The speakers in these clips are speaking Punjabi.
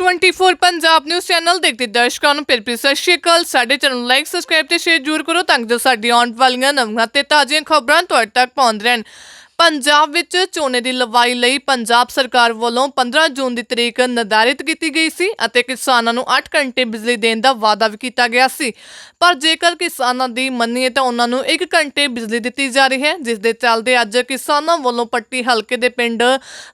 X24 ਪੰਜਾਬ ਨਿਊਜ਼ ਚੈਨਲ ਦੇਖਦੇ ਦਰਸ਼ਕਾਂ ਨੂੰ ਪਿਆਰ ਭਰੀ ਸਤਿ ਸ਼੍ਰੀ ਅਕਾਲ। ਸਾਡੇ ਚੈਨਲ ਨੂੰ ਲਾਈਕ ਸਬਸਕ੍ਰਾਈਬ ਤੇ ਸ਼ੇਅਰ ਜ਼ਰੂਰ ਕਰੋ ਤਾਂ ਕਿ ਜੋ ਸਾਡੀਆਂ ਆਉਣ ਵਾਲੀਆਂ ਨਵੀਆਂ ਤੇ ਤਾਜ਼ੀਆਂ ਖਬਰਾਂ ਤੁਹਾਡੇ ਤੱਕ ਪਹੁੰਚ ਰਹਿਣ। ਪੰਜਾਬ ਵਿੱਚ ਝੋਨੇ ਦੀ ਲਵਾਈ ਲਈ ਪੰਜਾਬ ਸਰਕਾਰ ਵੱਲੋਂ 15 ਜੂਨ ਦੀ ਤਰੀਕ ਨਿਰਧਾਰਿਤ ਕੀਤੀ ਗਈ ਸੀ ਅਤੇ ਕਿਸਾਨਾਂ ਨੂੰ 8 ਘੰਟੇ ਬਿਜਲੀ ਦੇਣ ਦਾ ਵਾਅਦਾ ਵੀ ਕੀਤਾ ਗਿਆ ਸੀ। ਪਰ ਜੇਕਰ ਕਿਸਾਨਾਂ ਦੀ ਮੰਨੀਏ ਤਾਂ ਉਹਨਾਂ ਨੂੰ 1 ਘੰਟੇ ਬਿਜਲੀ ਦਿੱਤੀ ਜਾ ਰਹੀ ਹੈ, ਜਿਸ ਦੇ ਚੱਲਦੇ ਅੱਜ ਕਿਸਾਨਾਂ ਵੱਲੋਂ ਪੱਟੀ ਹਲਕੇ ਦੇ ਪਿੰਡ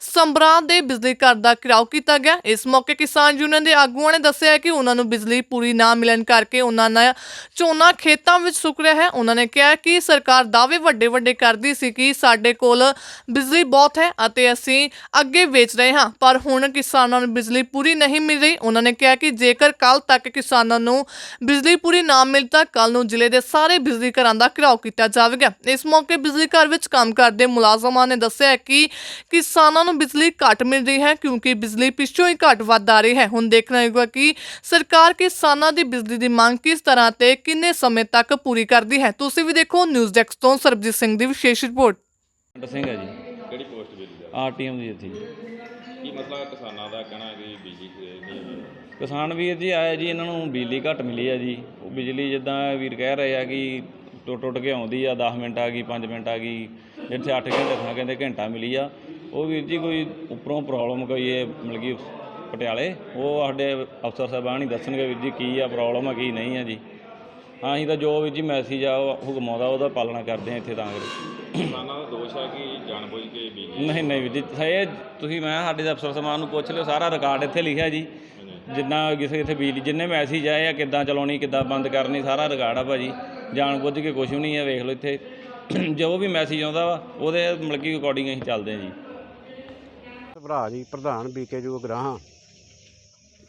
ਸੰਬਰਾ ਦੇ ਬਿਜਲੀ ਘਰ ਦਾ ਘਿਰਾਓ ਕੀਤਾ ਗਿਆ। ਇਸ ਮੌਕੇ ਕਿਸਾਨ ਯੂਨੀਅਨ ਦੇ ਆਗੂਆਂ ਨੇ ਦੱਸਿਆ ਕਿ ਉਹਨਾਂ ਨੂੰ ਬਿਜਲੀ ਪੂਰੀ ਨਾ ਮਿਲਣ ਕਰਕੇ ਉਹਨਾਂ ਦਾ ਝੋਨਾ ਖੇਤਾਂ ਵਿੱਚ ਸੁੱਕ ਰਿਹਾ ਹੈ। ਉਹਨਾਂ ਨੇ ਕਿਹਾ ਕਿ ਸਰਕਾਰ ਦਾਅਵੇ ਵੱਡੇ ਵੱਡੇ ਕਰਦੀ ਸੀ ਕਿ ਸਾਡੇ ਕੋਲ ਬਿਜਲੀ ਬਹੁਤ ਹੈ ਅਤੇ ਅਸੀਂ ਅੱਗੇ ਵੇਚ ਰਹੇ ਹਾਂ। ਪਰ ਹੁਣ ਕਿਸਾਨਾਂ ਨੂੰ ਬਿਜਲੀ ਪੂਰੀ ਨਹੀਂ ਮਿਲ ਰਹੀ। ਉਹਨਾਂ ਨੇ ਕਿਹਾ ਕਿ ਜੇਕਰ ਕੱਲ ਤੱਕ ਕਿਸਾਨਾਂ ਨੂੰ ਬਿਜਲੀ ਪੂਰੀ ਨਾ ਮਿਲ ਤਾਂ ਕੱਲ ਨੂੰ ਜ਼ਿਲ੍ਹੇ ਦੇ ਸਾਰੇ ਬਿਜਲੀ ਘਰਾਂ ਦਾ ਘਿਰਾਓ ਕੀਤਾ ਜਾਵੇਗਾ। ਇਸ ਮੌਕੇ ਬਿਜਲੀ ਘਰ ਵਿੱਚ ਕੰਮ ਕਰਦੇ ਮੁਲਾਜ਼ਮਾਂ ਨੇ ਦੱਸਿਆ ਕਿ ਕਿਸਾਨਾਂ ਨੂੰ ਬਿਜਲੀ ਘੱਟ ਮਿਲ ਰਹੀ ਹੈ ਕਿਉਂਕਿ ਬਿਜਲੀ ਪਿੱਛੋਂ ਹੀ ਘੱਟ ਵੱਧ ਆ ਰਹੀ ਹੈ। ਹੁਣ ਦੇਖਣਾ ਹੋਵੇਗਾ ਕਿ ਸਰਕਾਰ ਕਿਸਾਨਾਂ ਦੀ ਬਿਜਲੀ ਦੀ ਮੰਗ ਕਿਸ ਤਰ੍ਹਾਂ ਤੇ ਕਿੰਨੇ ਸਮੇਂ ਤੱਕ ਪੂਰੀ ਕਰਦੀ ਹੈ। ਤੁਸੀਂ ਵੀ ਦੇਖੋ ਨਿਊਜ਼ ਡੈਸਕ ਤੋਂ ਸਰਬਜੀਤ ਸਿੰਘ ਦੀ ਵਿਸ਼ੇਸ਼ ਰਿਪੋਰਟ। ਪਿੰਡ ਸਿੰਘ ਹੈ ਜੀ। ਕਿਹੜੀ ਪੋਸਟ ਬਿਜਲੀ ਦਾ ਆਰਟੀਐਮ ਦੀ ਇੱਥੇ। ਜੀ ਕੀ ਮਸਲਾ ਕਿਸਾਨਾਂ ਦਾ? ਕਹਿਣਾ ਹੈ ਕਿ ਬਿਜਲੀ ਨਹੀਂ ਹੈ ਕਿਸਾਨ ਵੀਰ ਜੀ ਆਏ ਜੀ ਇਹਨਾਂ ਨੂੰ ਬਿਜਲੀ ਘੱਟ ਮਿਲੀ ਆ ਜੀ। ਉਹ ਬਿਜਲੀ ਜਿੱਦਾਂ ਵੀਰ ਕਹਿ ਰਹੇ ਆ ਕਿ ਟੁੱਟ ਟੁੱਟ ਕੇ ਆਉਂਦੀ ਆ 10 ਮਿੰਟ ਆ ਗਈ 5 ਮਿੰਟ ਆ ਗਈ ਜਿੱਥੇ 8 ਘੰਟੇ ਥਾਂ ਕਹਿੰਦੇ ਘੰਟਾ ਮਿਲੀ ਆ। ਉਹ ਵੀਰ ਜੀ ਕੋਈ ਉੱਪਰੋਂ ਪ੍ਰੋਬਲਮ ਕੋਈ ਇਹ ਮਤਲਬ ਕਿ ਪਟਿਆਲੇ? ਉਹ ਸਾਡੇ ਅਫਸਰ ਸਾਹਿਬਾਨ ਹੀ ਦੱਸਣਗੇ ਵੀਰ ਜੀ ਕੀ ਆ ਪ੍ਰੋਬਲਮ ਆ ਕੀ ਨਹੀਂ ਆ ਜੀ। ਹਾਂ ਅਸੀਂ ਤਾਂ ਜੋ ਵੀਰ ਜੀ ਮੈਸੇਜ ਆ ਉਹ ਹੁਕਮ ਆਉਂਦਾ ਉਹਦਾ ਪਾਲਣਾ ਕਰਦੇ ਆ ਇੱਥੇ ਤਾਂ। ਕਰੇ ਕਿਸਾਨਾਂ ਹੈ ਕਿ ਜਾਣਬੁੱਝ ਕੇ ਬਿਜਲੀ ਨਹੀਂ ਨਹੀਂ ਵੀਰ ਜੀ ਇਹ ਤੁਸੀਂ ਮੈਂ ਸਾਡੇ ਅਫਸਰ ਸਮਾਨ ਨੂੰ ਪੁੱਛ ਲਿਓ ਸਾਰਾ ਰਿਕਾਰਡ ਇੱਥੇ ਲਿਖਿਆ ਜੀ। ਜਿੰਨਾ ਕਿਸੇ ਇੱਥੇ ਬਿਜਲੀ ਜਿੰਨੇ ਮੈਸੇਜ ਆਏ ਆ ਕਿੱਦਾਂ ਚਲਾਉਣੀ ਕਿੱਦਾਂ ਬੰਦ ਕਰਨੀ ਸਾਰਾ ਰਿਕਾਰਡ ਆ ਭਾਜੀ। ਜਾਣ ਬੁੱਝ ਕੇ ਕੁਝ ਵੀ ਨਹੀਂ ਹੈ ਵੇਖ ਲਓ ਇੱਥੇ। ਜੋ ਵੀ ਮੈਸੇਜ ਆਉਂਦਾ ਵਾ ਉਹਦੇ ਮਤਲਬ ਕਿ ਅਕੋਰਡਿੰਗ ਅਸੀਂ ਚੱਲਦੇ ਹਾਂ ਜੀ। ਭਰਾ ਜੀ ਪ੍ਰਧਾਨ ਬੀਕੇ ਜੋ ਗ੍ਰਾਹਾਂ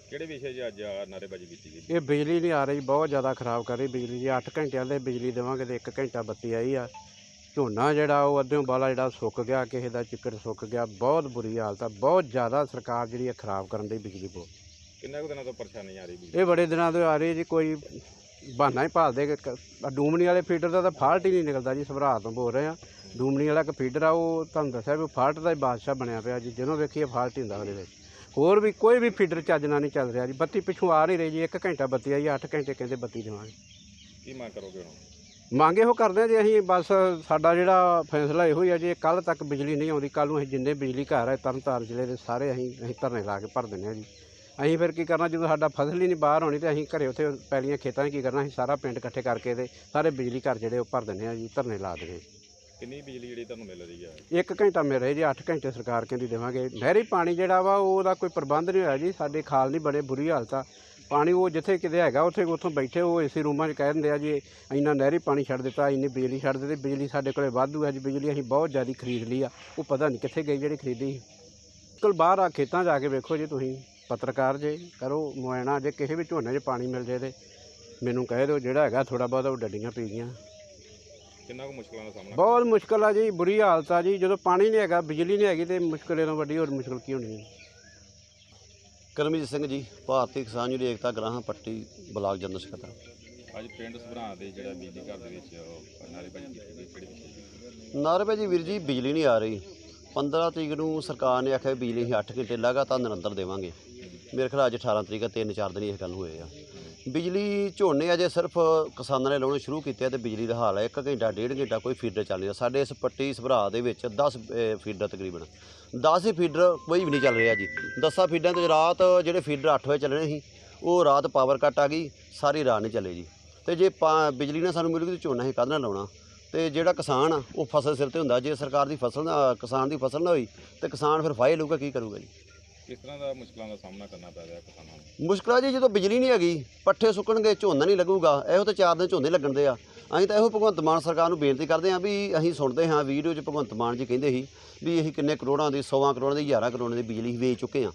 ਕਿਹੜੇ ਵਿਸ਼ੇ 'ਚ ਅੱਜ ਆਹ ਨਾਅਰੇਬਾਜ਼ੀ ਕੀਤੀ ਗਈ? ਇਹ ਬਿਜਲੀ ਨਹੀਂ ਆ ਰਹੀ ਬਹੁਤ ਜ਼ਿਆਦਾ ਖਰਾਬ ਕਰ ਰਹੀ ਬਿਜਲੀ ਜੀ। 8 ਘੰਟਿਆਂ ਦੇ ਬਿਜਲੀ ਦੇਵਾਂਗੇ ਤੇ 1 ਘੰਟਾ ਬੱਤੀ ਆਈ ਆ। ਝੋਨਾ ਜਿਹੜਾ ਉਹ ਅੱਧਿਓਂ ਬਾਲਾ ਜਿਹੜਾ ਸੁੱਕ ਗਿਆ ਕਿਸੇ ਦਾ ਚਿੱਕੜ ਸੁੱਕ ਗਿਆ ਬਹੁਤ ਬੁਰੀ ਹਾਲਤ ਆ ਬਹੁਤ ਜ਼ਿਆਦਾ ਸਰਕਾਰ ਜਿਹੜੀ ਆ ਖਰਾਬ ਕਰਨ ਦੀ ਬਿਜਲੀ ਬੋ ਕਿੰਨੇ ਕੁ ਦਿਨਾਂ ਤੋਂ ਪਰੇਸ਼ਾਨੀ ਆ ਰਹੀ ਬਿਜਲੀ ਇਹ ਬੜੇ ਦਿਨਾਂ ਤੋਂ ਆ ਰਹੀ ਜੀ ਕੋਈ ਬਹਾਨਾ ਹੀ ਭਾਲਦੇ ਡੂਮਣੀ ਵਾਲੇ ਫੀਡਰ ਦਾ ਤਾਂ ਫਾਲਟ ਹੀ ਨਹੀਂ ਨਿਕਲਦਾ ਜੀ ਸਭਰਾ ਤੋਂ ਬੋਲ ਰਹੇ ਆ। ਡੂਮਣੀ ਵਾਲਾ ਇੱਕ ਫੀਡਰ ਆ ਉਹ ਤੁਹਾਨੂੰ ਦੱਸਿਆ ਵੀ ਫਾਲਟ ਦਾ ਹੀ ਬਾਦਸ਼ਾਹ ਬਣਿਆ ਪਿਆ ਜੀ ਜਦੋਂ ਵੇਖੀਏ ਫਾਲਟ ਹੀ ਹੁੰਦਾ ਉਹਦੇ ਵਿੱਚ। ਹੋਰ ਵੀ ਕੋਈ ਵੀ ਫੀਡਰ ਚੱਜ ਨਾਲ ਨਹੀਂ ਚੱਲ ਰਿਹਾ ਜੀ ਬੱਤੀ ਪਿੱਛੋਂ ਆ ਨਹੀਂ ਰਹੀ ਜੀ 1 ਘੰਟਾ ਬੱਤੀ ਆਈ 8 ਘੰਟੇ ਕਹਿੰਦੇ ਬੱਤੀ ਦੇਵਾਂਗੇ ਕੀ ਮੰਗ ਕਰੋਗੇ ਹੁਣ? ਮੰਗ ਇਹੋ ਕਰਦੇ ਆ ਜੀ ਅਸੀਂ ਬਸ ਸਾਡਾ ਜਿਹੜਾ ਫੈਸਲਾ ਇਹੋ ਹੀ ਆ ਜੀ ਕੱਲ ਤੱਕ ਬਿਜਲੀ ਨਹੀਂ ਆਉਂਦੀ ਕੱਲ ਨੂੰ ਅਸੀਂ ਜਿੰਨੇ ਬਿਜਲੀ ਘਰ ਹੈ ਤਰਨਤਾਰਨ ਜ਼ਿਲ੍ਹੇ ਦੇ ਸਾਰੇ ਅਸੀਂ ਅਸੀਂ ਧਰਨੇ ਲਾ ਕੇ ਭਰ ਦਿੰਦੇ ਆ ਜੀ। ਅਸੀਂ ਫਿਰ ਕੀ ਕਰਨਾ ਜਦੋਂ ਸਾਡਾ ਫਸਲ ਹੀ ਨਹੀਂ ਬਾਹਰ ਹੋਣੀ ਤੇ ਅਸੀਂ ਘਰੇ ਉੱਥੇ ਪੈਲੀਆਂ ਖੇਤਾਂ 'ਚ ਕੀ ਕਰਨਾ ਅਸੀਂ ਸਾਰਾ ਪਿੰਡ ਇਕੱਠੇ ਕਰਕੇ ਤੇ ਸਾਰੇ ਬਿਜਲੀ ਘਰ ਜਿਹੜੇ ਉਹ ਭਰ ਦਿੰਦੇ ਆ ਜੀ ਧਰਨੇ ਲਾ ਦਿੰਦੇ ਕਿੰਨੀ ਬਿਜਲੀ ਜਿਹੜੀ ਤੁਹਾਨੂੰ ਮਿਲ ਰਹੀ ਹੈ ਇੱਕ ਘੰਟਾ ਮਿਲ ਰਿਹਾ ਜੀ 8 ਘੰਟੇ ਸਰਕਾਰ ਕਹਿੰਦੀ ਦੇਵਾਂਗੇ। ਨਹਿਰੀ ਪਾਣੀ ਜਿਹੜਾ ਵਾ ਉਹਦਾ ਕੋਈ ਪ੍ਰਬੰਧ ਨਹੀਂ ਹੋਇਆ ਜੀ ਸਾਡੇ ਖਾਲ ਨਹੀਂ ਬੜੇ ਬੁਰੀ ਹਾਲਤ ਆ। ਪਾਣੀ ਉਹ ਜਿੱਥੇ ਕਿਤੇ ਹੈਗਾ ਉੱਥੇ ਉੱਥੋਂ ਬੈਠੇ ਉਹ ਏਸੀ ਰੂਮਾਂ 'ਚ ਕਹਿ ਦਿੰਦੇ ਆ ਜੀ ਇੰਨਾ ਨਹਿਰੀ ਪਾਣੀ ਛੱਡ ਦਿੱਤਾ ਇੰਨੀ ਬਿਜਲੀ ਛੱਡ ਦਿੱਤੀ ਬਿਜਲੀ ਸਾਡੇ ਕੋਲੇ ਵਾਧੂ ਹੈ ਜੀ ਬਿਜਲੀ ਅਸੀਂ ਬਹੁਤ ਜ਼ਿਆਦਾ ਖਰੀਦ ਲਈ ਆ ਉਹ ਪਤਾ ਨਹੀਂ ਕਿੱਥੇ ਗਈ ਜਿਹੜੀ ਖਰੀਦੀ ਕੋਲ ਬਾਹਰ ਆ ਖੇਤਾਂ ਜਾ ਕੇ ਵੇਖੋ ਜੀ ਤੁਸੀਂ ਪੱਤਰਕਾਰ ਜੇ ਕਰੋ ਮੁਆਇਨਾ ਜੇ ਕਿਸੇ ਵੀ ਝੋਨੇ 'ਚ ਪਾਣੀ ਮਿਲ ਜੇ ਤੇ ਮੈਨੂੰ ਕਹਿ ਦਿਓ ਜਿਹੜਾ ਹੈਗਾ ਥੋੜਾ ਬਹੁਤਾ ਉਹ ਡੱਡੀਆਂ ਪੀ ਗਈਆਂ। ਕਿੰਨਾ ਕੁ ਮੁਸ਼ਕਲਾਂ ਦਾ ਸਾਹਮਣਾ ਬਹੁਤ ਮੁਸ਼ਕਲ ਆ ਜੀ ਬੁਰੀ ਹਾਲਤ ਆ ਜੀ ਜਦੋਂ ਪਾਣੀ ਨਹੀਂ ਹੈਗਾ ਬਿਜਲੀ ਨਹੀਂ ਹੈਗੀ ਤੇ ਮੁਸ਼ਕਲ ਤੋਂ ਵੱਡੀ ਹੋਰ ਮੁਸ਼ਕਲ ਕੀ ਹੋਣੀ ਹੈ Karamjit Singh ji Bharti Kisan union Ekta Grahan Patti block general ਸਕੱਤਰ। ਅੱਜ ਪਿੰਡ ਸਭਰਾ ਦੇ ਜਿਹੜਾ ਬਿਜਲੀ ਘਰ ਦੇ ਵਿੱਚ ਉਹ ਨਾਅਰੇਬਾਜ਼ੀ ਕੀਤੀ ਗਈ ਕਿਹੜੇ ਵਿਸ਼ੇ 'ਚ ਨਾਰਵੇ ਜੀ ਵੀਰ ਜੀ ਬਿਜਲੀ ਨਹੀਂ ਆ ਰਹੀ। 15 ਤਰੀਕ ਨੂੰ ਸਰਕਾਰ ਨੇ ਆਖਿਆ ਬਿਜਲੀ ਅਸੀਂ 8 ਘੰਟੇ ਲਗਾਤਾਰ ਨਿਰੰਤਰ ਦੇਵਾਂਗੇ। ਮੇਰੇ ਖਿਆਲ ਅੱਜ 18 ਤਰੀਕ ਆ, ਤਿੰਨ ਚਾਰ ਦਿਨ ਹੀ ਇਹ ਗੱਲ ਹੋਏ ਆ। ਬਿਜਲੀ ਝੋਨੇ ਅਜੇ ਸਿਰਫ ਕਿਸਾਨਾਂ ਨੇ ਲਾਉਣੇ ਸ਼ੁਰੂ ਕੀਤੇ ਆ ਤੇ ਬਿਜਲੀ ਦਾ ਹਾਲ ਹੈ। 1 ਘੰਟਾ, ਡੇਢ ਘੰਟਾ ਕੋਈ ਫੀਡਰ ਚੱਲ ਰਿਹਾ। ਸਾਡੇ ਇਸ ਪੱਟੀ ਸਭਰਾ ਦੇ ਵਿੱਚ 10 ਫੀਡਰ ਤਕਰੀਬਨ। 10 ਹੀ ਫੀਡਰ ਕੋਈ ਵੀ ਨਹੀਂ ਚੱਲ ਰਿਹਾ ਜੀ। 10 ਫੀਡਰਾਂ 'ਤੇ ਰਾਤ ਜਿਹੜੇ ਫੀਡਰ 8 ਵਜੇ ਚੱਲਣੇ ਸੀ, ਉਹ ਰਾਤ ਪਾਵਰ ਕੱਟ ਆ ਗਈ, ਸਾਰੀ ਰਾਤ ਨਹੀਂ ਚੱਲੇ ਜੀ। ਤੇ ਜੇ ਪਾ- ਬਿਜਲੀ ਨਾ ਸਾਨੂੰ ਮਿਲੂਗੀ ਤੇ ਝੋਨਾ ਹੀ ਕਾਹਦੇ ਨਾਲ ਲਾਉਣਾ? ਤੇ ਜਿਹੜਾ ਕਿਸਾਨ ਆ, ਉਹ ਫਸਲ ਸਿਰ ਤੇ ਹੁੰਦਾ। ਜੇ ਸਰਕਾਰ ਦੀ ਫਸਲ ਨਾ, ਕਿਸਾਨ ਦੀ ਫਸਲ ਨਾ ਹੋਈ, ਤੇ ਕਿਸਾਨ ਫਿਰ ਫਾਇਲ ਲਊਗਾ ਕੀ ਕਰੂਗਾ ਜੀ? ਕਿਸ ਤਰ੍ਹਾਂ ਦਾ ਮੁਸ਼ਕਲਾਂ ਦਾ ਸਾਹਮਣਾ ਕਰਨਾ ਪੈ ਰਿਹਾ ਕਿਸਾਨਾਂ ਨੂੰ? ਮੁਸ਼ਕਲਾਂ ਜੀ ਜਦੋਂ ਬਿਜਲੀ ਨਹੀਂ ਹੈਗੀ ਪੱਠੇ ਸੁੱਕਣਗੇ ਝੋਨਾ ਨਹੀਂ ਲੱਗੂਗਾ ਇਹੋ ਤੇ ਚਾਰ ਦਿਨ ਝੋਨੇ ਲੱਗਣ ਦੇ ਆ। ਅਸੀਂ ਤਾਂ ਇਹੋ ਭਗਵੰਤ ਮਾਨ ਸਰਕਾਰ ਨੂੰ ਬੇਨਤੀ ਕਰਦੇ ਹਾਂ ਵੀ ਅਸੀਂ ਸੁਣਦੇ ਹਾਂ ਵੀਡੀਓ 'ਚ ਭਗਵੰਤ ਮਾਨ ਜੀ ਕਹਿੰਦੇ ਸੀ ਵੀ ਅਸੀਂ ਕਿੰਨੇ ਕਰੋੜਾਂ ਦੀ 100 ਕਰੋੜਾਂ ਦੀ 11 ਕਰੋੜਾਂ ਦੀ ਬਿਜਲੀ ਵੇਚ ਚੁੱਕੇ ਆ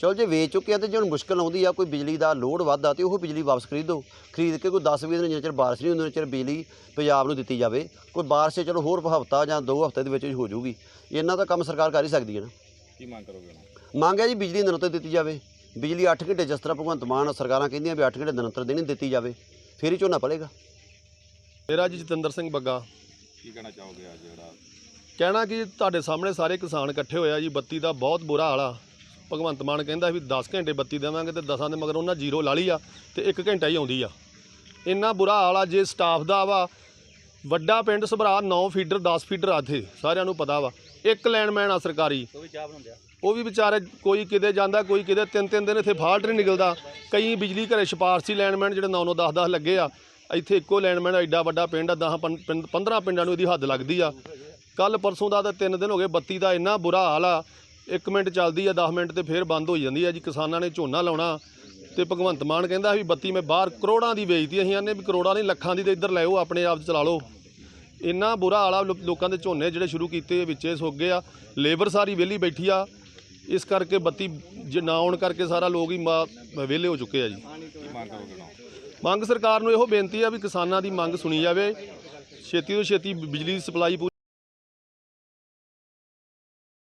ਚਲੋ ਜੇ ਵੇਚ ਚੁੱਕੇ ਆ ਤੇ ਜੇ ਹੁਣ ਮੁਸ਼ਕਲ ਆਉਂਦੀ ਆ ਕੋਈ ਬਿਜਲੀ ਦਾ ਲੋਡ ਵੱਧਦਾ ਤੇ ਉਹ ਬਿਜਲੀ ਵਾਪਸ ਖਰੀਦੋ। ਖਰੀਦ ਕੇ ਕੋਈ 10 20 ਦਿਨ ਜਿੰਨਾ ਚਿਰ ਬਾਰਿਸ਼ ਨਹੀਂ ਹੁੰਦੀ ਉਹਨਾਂ ਚਿਰ ਬਿਜਲੀ ਪੰਜਾਬ ਨੂੰ ਦਿੱਤੀ ਜਾਵੇ। ਕੋਈ ਬਾਰਿਸ਼ ਚਲੋ ਹੋਰ ਹਫਤਾ ਜਾਂ ਦੋ ਹਫ਼ਤੇ ਦੇ ਵਿੱਚ ਹੋ ਜਾਊਗੀ। ਇਹਨਾਂ ਦਾ ਕੰਮ ਸਰਕਾਰ ਕਰ ਹੀ ਸਕਦੀ ਹੈ ਨਾ। ਕੀ ਮੰਗ ਕਰੋਗੇ ਹੁਣ ਮੰਗ ਹੈ ਜੀ ਬਿਜਲੀ ਨਿਰੰਤਰ ਦਿੱਤੀ ਜਾਵੇ। ਬਿਜਲੀ 8 ਘੰਟੇ ਜਿਸ ਤਰ੍ਹਾਂ ਭਗਵੰਤ ਮਾਨ ਸਰਕਾਰਾਂ ਕਹਿੰਦੀਆਂ ਵੀ 8 ਘੰਟੇ ਨਿਰੰਤਰ ਦੇਣੀ ਦਿੱਤੀ ਜਾਵੇ ਫਿਰ ਹੀ ਝੋਨਾ ਪਲੇਗਾ। ਮੇਰਾ ਜੀ ਜਤਿੰਦਰ ਸਿੰਘ ਬੱਗਾ। ਕੀ ਕਹਿਣਾ ਚਾਹੋਗੇ ਅੱਜ ਜਿਹੜਾ? ਕਹਿਣਾ ਕਿ ਤੁਹਾਡੇ ਸਾਹਮਣੇ ਸਾਰੇ ਕਿਸਾਨ ਇਕੱਠੇ ਹੋਇਆ ਜੀ ਬੱਤੀ ਦਾ ਬਹੁਤ ਬੁਰਾ ਹਾਲ ਆ। ਭਗਵੰਤ ਮਾਨ ਕਹਿੰਦਾ ਵੀ 10 ਘੰਟੇ ਬੱਤੀ ਦੇਵਾਂਗੇ ਤੇ 10 ਦੇ ਮਗਰ ਉਹਨਾਂ ਜ਼ੀਰੋ ਲਾ ਲਈ ਆ ਤੇ 1 ਘੰਟਾ ਹੀ ਆਉਂਦੀ ਆ। ਇੰਨਾ ਬੁਰਾ ਹਾਲ ਆ ਜੇ ਸਟਾਫ ਦਾ ਵਾ ਵੱਡਾ ਪਿੰਡ ਸਭਰਾ 9 ਫੀਡਰ 10 ਫੀਡਰ ਆ ਇੱਥੇ ਸਾਰਿਆਂ ਨੂੰ ਪਤਾ ਵਾ। ਇੱਕ ਲੈਂਡਮੈਨ ਆ ਸਰਕਾਰੀ। ਉਹ ਵੀ ਚਾਹ ਬਣਾਉਂਦੇ ਆ। ਉਹ ਵੀ ਵਿਚਾਰੇ ਕੋਈ ਕਿਤੇ ਜਾਂਦਾ ਕੋਈ ਕਿਤੇ ਤਿੰਨ ਤਿੰਨ ਦਿਨ ਇੱਥੇ ਫਾਲਟ ਨਹੀਂ ਨਿਕਲਦਾ। ਕਈ ਬਿਜਲੀ ਘਰੇ ਸਿਫਾਰਸੀ ਲੈਂਡਮੈਨ ਜਿਹੜੇ 9 9 10 10 ਲੱਗੇ ਆ। ਇੱਥੇ ਇੱਕੋ ਲੈਂਡਮੈਨ ਐਡਾ ਵੱਡਾ ਪਿੰਡ ਆ 10 15 ਪਿੰਡਾਂ ਨੂੰ ਇਹਦੀ ਹੱਦ ਲੱਗਦੀ ਆ। ਕੱਲ ਪਰਸੋਂ ਦਾ ਤਾਂ ਤਿੰਨ ਦਿਨ ਹੋ ਗਏ ਬੱਤੀ ਦਾ ਇੰਨਾ ਬੁਰਾ ਹਾਲ ਆ। 1 ਮਿੰਟ ਚੱਲਦੀ ਆ 10 ਮਿੰਟ ਤੇ ਫੇਰ ਬੰਦ ਹੋ ਜਾਂਦੀ ਆ ਜੀ। ਕਿਸਾਨਾਂ ਨੇ ਝੋਨਾ ਲਾਉਣਾ ਤੇ ਭਗਵੰਤ ਮਾਨ ਕਹਿੰਦਾ ਵੀ ਬੱਤੀ ਮੈਂ ਬਾਹਰ ਕਰੋੜਾਂ ਦੀ ਵੇਚਦੀ ਅਸੀਂ ਆਨੇ ਵੀ ਕਰੋੜਾਂ ਨਹੀਂ ਲੱਖਾਂ ਦੀ ਤੇ ਇੱਧਰ ਲੈਓ ਆਪਣੇ ਆਪ 'ਚ ਚਲਾ ਲਓ। ਇੰਨਾ ਬੁਰਾ ਹਾਲਾ ਲੋਕਾਂ ਦੇ ਝੋਨੇ ਜਿਹੜੇ ਸ਼ੁਰੂ ਕੀਤੇ ਵਿੱਚੇ ਸੁੱਕ ਗਏ ਆ। ਲੇਬਰ ਸਾਰੀ ਵਿਹਲੀ ਬੈਠੀ ਆ। ਇਸ ਕਰਕੇ ਬੱਤੀ ਜੇ ਨਾ ਆਉਣ ਕਰਕੇ ਸਾਰਾ ਲੋਕ ਹੀ ਮਾ- ਵਿਹਲੇ ਹੋ ਚੁੱਕੇ ਆ ਜੀ। ਮੰਗ ਮੰਗ ਸਰਕਾਰ ਨੂੰ ਇਹੋ ਬੇਨਤੀ ਆ ਵੀ ਕਿਸਾਨਾਂ ਦੀ ਮੰਗ ਸੁਣੀ ਜਾਵੇ। ਛੇਤੀ ਤੋਂ ਛੇਤੀ ਬਿਜਲੀ ਦੀ ਸਪਲਾਈ ਪੂਰੀ